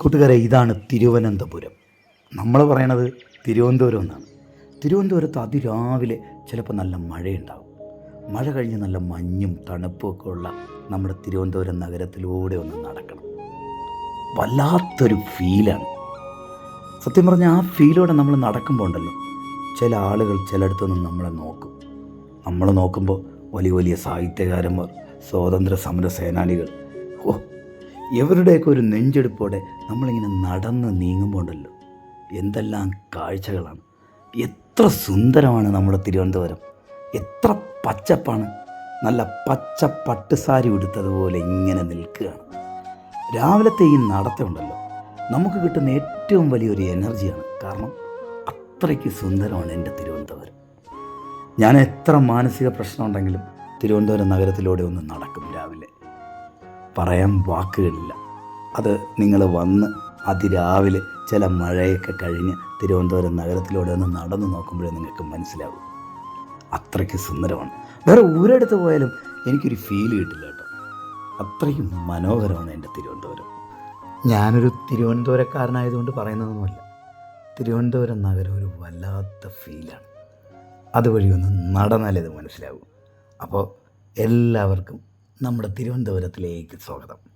കൂട്ടുകാരെ ഇതാണ് തിരുവനന്തപുരം. നമ്മൾ പറയണത് തിരുവനന്തപുരം എന്നാണ്. തിരുവനന്തപുരത്ത് അതിരാവിലെ ചിലപ്പോൾ നല്ല മഴയുണ്ടാവും. മഴ കഴിഞ്ഞ് നല്ല മഞ്ഞും തണുപ്പും ഒക്കെ ഉള്ള നമ്മുടെ തിരുവനന്തപുരം നഗരത്തിലൂടെ ഒന്ന് നടക്കണം. വല്ലാത്തൊരു ഫീലാണ്. സത്യം പറഞ്ഞാൽ ആ ഫീലോടെ നമ്മൾ നടക്കുമ്പോൾ ഉണ്ടല്ലോ ചില ആളുകൾ ചിലയിടത്തുനിന്ന് നമ്മളെ നോക്കും. നമ്മൾ നോക്കുമ്പോൾ വലിയ വലിയ സാഹിത്യകാരന്മാർ സ്വാതന്ത്ര്യ സമര സേനാനികൾ. ഓ ഇവരുടെയൊക്കെ ഒരു നെഞ്ചെടുപ്പോടെ നമ്മളിങ്ങനെ നടന്ന് നീങ്ങുമ്പോൾ ഉണ്ടല്ലോ എന്തെല്ലാം കാഴ്ചകളാണ്. എത്ര സുന്ദരമാണ് നമ്മുടെ തിരുവനന്തപുരം. എത്ര പച്ചപ്പാണ്. നല്ല പച്ച പട്ടുസാരി ഉടുത്തതുപോലെ ഇങ്ങനെ നിൽക്കുകയാണ്. രാവിലത്തെ ഈ നടത്തമുണ്ടല്ലോ നമുക്ക് കിട്ടുന്ന ഏറ്റവും വലിയൊരു എനർജിയാണ്. കാരണം അത്രയ്ക്ക് സുന്ദരമാണ് എന്റെ തിരുവനന്തപുരം. ഞാൻ എത്ര മാനസിക പ്രശ്നമുണ്ടെങ്കിലും തിരുവനന്തപുരം നഗരത്തിലൂടെ ഒന്ന് നടക്കും. പറയാൻ വാക്കുകളില്ല അത് നിങ്ങൾ വന്ന് അതിരാവിലെ ചില മഴയൊക്കെ കഴിഞ്ഞ് തിരുവനന്തപുരം നഗരത്തിലൂടെ ഒന്ന് നടന്നു നോക്കുമ്പോഴേ നിങ്ങൾക്ക് മനസ്സിലാവും. അത്രയ്ക്ക് സുന്ദരമാണ്. വേറെ ഒരിടത്ത് പോയാലും എനിക്കൊരു ഫീൽ കിട്ടില്ല കേട്ടോ. അത്രയും മനോഹരമാണ് എന്റെ തിരുവനന്തപുരം. ഞാനൊരു തിരുവനന്തപുരക്കാരനായതുകൊണ്ട് പറയുന്നതൊന്നുമല്ല. തിരുവനന്തപുരം നഗരം ഒരു വല്ലാത്ത ഫീലാണ് അതുവഴി ഒന്ന് നടന്നാലേ മനസ്സിലാവും. അപ്പോൾ എല്ലാവർക്കും നമ്മുടെ തിരുവനന്തപുരത്തിലേക്ക് സ്വാഗതം.